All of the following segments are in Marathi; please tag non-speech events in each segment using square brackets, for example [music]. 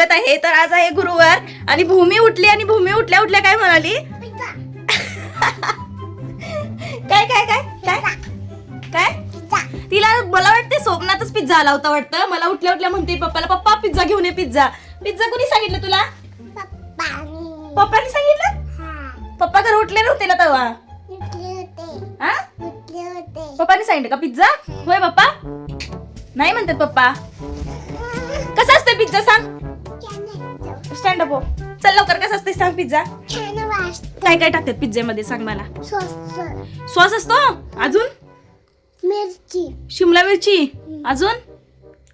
स्वागत आहे. तर आज आहे गुरुवार आणि भूमी उठली आणि भूमी उठल्या उठल्या काय म्हणाली? काय काय काय काय? काय? तिला मला वाटते स्वप्नातच पिझ्झा आला होता वाटतं. मला उठल्या उठल्या म्हणते पप्पाला पप्पा पिझ्झा घेऊन ये पिझ्झा. पिझ्झा कोणी सांगितलं तुला? पप्पानी. सांगितलं? पप्पा घर उठले नव्हते ना तेव्हा. हा? पप्पानी सांगितलं का पिझ्झा? होय पप्पा? नाही म्हणतात पप्पा. कसं असतं पिझ्झा सांग? स्टँड अप हो. चल लवकर कसं असते सांग पिझ्झा काय काय टाकतात पिझ्झ्यामध्ये सांग मला. सॉस असतो? अजून? मिरची. शिमला मिरची? अजून?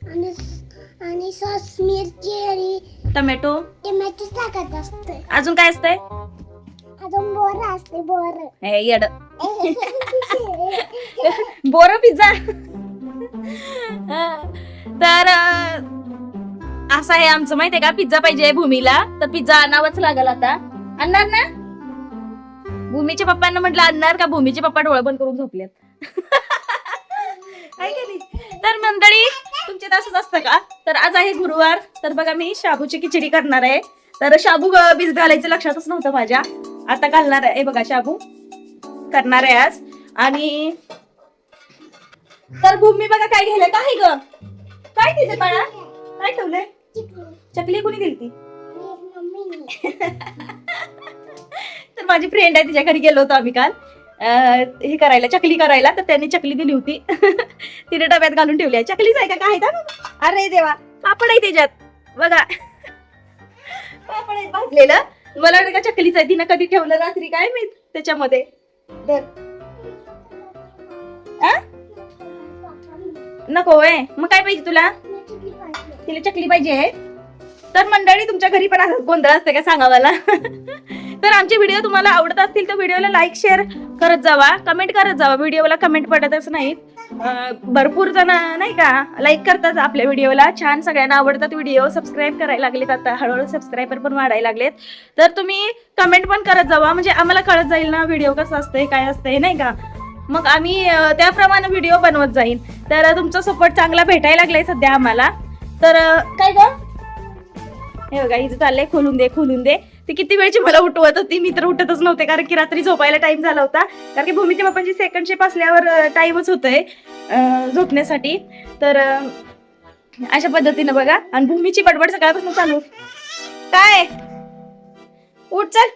आणि आणि सॉस मिरची आणि टमॅटो. टोमॅटो टाकत असते अजून काय असतंय? अजून बोर असते बोर. हे येड. [laughs] बोर पिझ्झा [laughs] तर असं आहे आमचं माहितीये का? पिझ्झा पाहिजे भूमीला. तर पिझ्झा आणावाच लागल आता. आणणार ना? भूमीच्या पप्पांना म्हटलं आणणार का? भूमीचे पप्पा डोळे बंद करून झोपलेत. [laughs] आहे का नाही? तर मंडळी तुमच्यात असंच असतं का? तर आज आहे गुरुवार. तर बघा मी शाबूची खिचडी करणार आहे. तर शाबू बीज घालायचं लक्षातच नव्हतं माझ्या. आता घालणार आहे. बघा शाबू करणार आहे आज. आणि तर भूमी बघा काय घ्यायला. काय ग? काय तिथे बाळा? काय ठेवलंय? चकली कोणी दिली ती [laughs] तर माझी फ्रेंड आहे तिच्या घरी गेलो होतो आम्ही काल. हे करायला चकली करायला तर त्यांनी चकली दिली होती. [laughs] तिने डब्यात घालून ठेवली आहे. चकलीच आहे का? काय का? अरे देवा पापड आहे त्याच्यात. बघा. पापड आहे भाजलेलं. मला वाटतं का चकलीच आहे तिनं कधी ठेवलं रात्री काय मी त्याच्यामध्ये? नको आहे मग काय पाहिजे तुला? तिला चकली पाहिजे. आहे तर मंडळी तुमच्या घरी पण असं गोंधळ असते का सांगा मला तर आमचे व्हिडिओ तुम्हाला आवडत असतील तर व्हिडिओला लाईक शेअर करत जावा. कमेंट करत जावा. व्हिडिओला कमेंट पडतच नाहीत. भरपूर जण नाही का लाईक करतात आपल्या व्हिडिओला. छान सगळ्यांना आवडतात व्हिडिओ. सबस्क्राईब करायला लागलेत आता. हळूहळू सबस्क्रायबर पण वाढायला लागलेत. तर तुम्ही कमेंट पण करत जावा. म्हणजे आम्हाला कळत जाईल ना व्हिडिओ कसं असतंय काय असतंय नाही का? मग आम्ही त्याप्रमाणे व्हिडिओ बनवत जाईन. तर तुमचा सपोर्ट चांगला भेटायला लागलाय सध्या आम्हाला. तर काय ग? हे बघा हिचं चाललंय खोलून दे खोलून दे. ती किती वेळची मला उठवत होती मी तर उठतच नव्हते कारण की रात्री झोपायला टाइम झाला होता. कारण की भूमीच्या बापांची सेकंड शिप असल्यावर टाइमच होतोय झोपण्यासाठी. तर अशा पद्धतीनं बघा. आणि भूमीची बडबड सकाळपासून चालू. काय? उठ चल.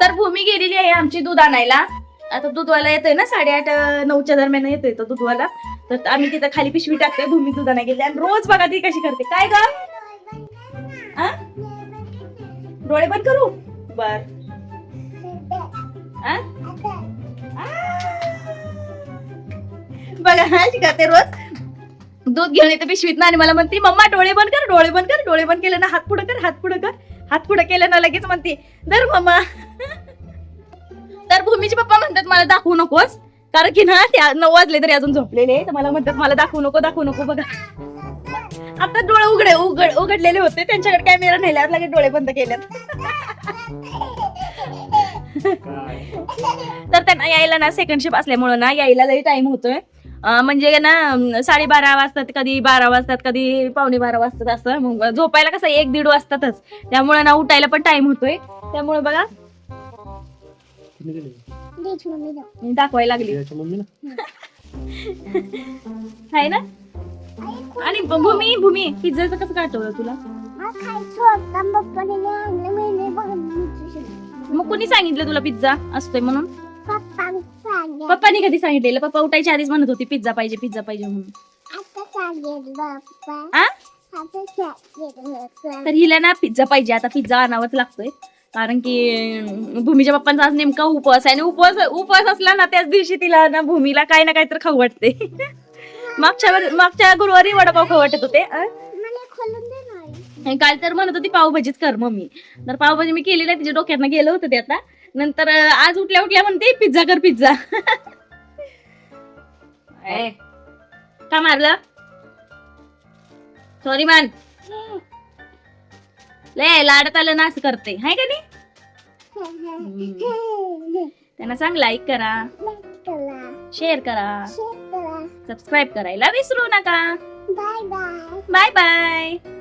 तर भूमी गेलेली आहे आमची दूध आणायला. आता दूधवाला येतोय ना साडेआठ नऊच्या दरम्यान येतोय तो दूधवाला. तर आम्ही तिथं खाली पिशवी टाकते भूमी दूध गेली आणि रोज बघा ती कशी करते. काय ग? डोळे बंद करू? बर. बघा अशी करते रोज. दूध घेऊन येते पिशवीत आणि मला म्हणते मम्मा डोळे बंद कर डोळे बंद कर डोळे बंद केले ना हात पुढे कर हात पुढे कर हात पुढे केलं ना लगेच म्हणते दर मम्मा. तर भूमीचे पप्पा म्हणतात मला दाखवू नकोस. कारण की ना त्या नऊ वाजले तरी अजून झोपलेले तर मला म्हणतात मला दाखवू नको दाखवू नको बघा. आता डोळे उघडे उघड उघडलेले होते. त्यांच्याकडे कॅमेरा नेल्यावर लगेच डोळे बंद केलेत. तर त्यांना यायला ना सेकंड शिप असल्यामुळं ना यायला लई टाइम होतोय. म्हणजे ना साडे साडेबारा वाजतात कधी बारा वाजतात कधी पावणे बारा वाजतात असं. मग झोपायला कसं एक दीड वाजतातच. त्यामुळे ना उठायला पण टाइम होतोय. त्यामुळे बघा. मी दाखवायला लागली. आहे ना? आणि भूमी भूमी पिझ्झाचं कसं काटवलं तुला? मग कोणी सांगितलं तुला पिझ्झा असतोय म्हणून? पप्पानी कधी सांगितलेलं? पप्पा उठायच्या आधीच म्हणत होती पिझ्झा पाहिजे पिझ्झा पाहिजे म्हणून. तर हिला ना पिझ्झा पाहिजे. आता पिझ्झा आणावाच लागतोय. कारण की भूमीच्या पप्पांचा आज नेमका उपवास आहे. आणि उपवास उपवास असला ना त्याच दिवशी तिला ना भूमीला काही ना काही तर खाऊ वाटते. [laughs] मागच्या वर- मागच्या गुरुवारी वडापाव खाऊ वाटत होते काल तर म्हणत होती पावभाजीच कर मम्मी. तर पावभाजी मी केली नाही तिच्या डोक्यात गेलं होतं ते आता. नंतर आज उठल्या उठल्या म्हणते पिझ्झा कर पिझ्झा. का मारलं? सॉरी मान लय लाडत आलं ना असं करते. हाय का नाही? [laughs] त्यांना सांग लाईक करा. शेअर करा. सबस्क्राईब करायला विसरू नका. Bye bye bye bye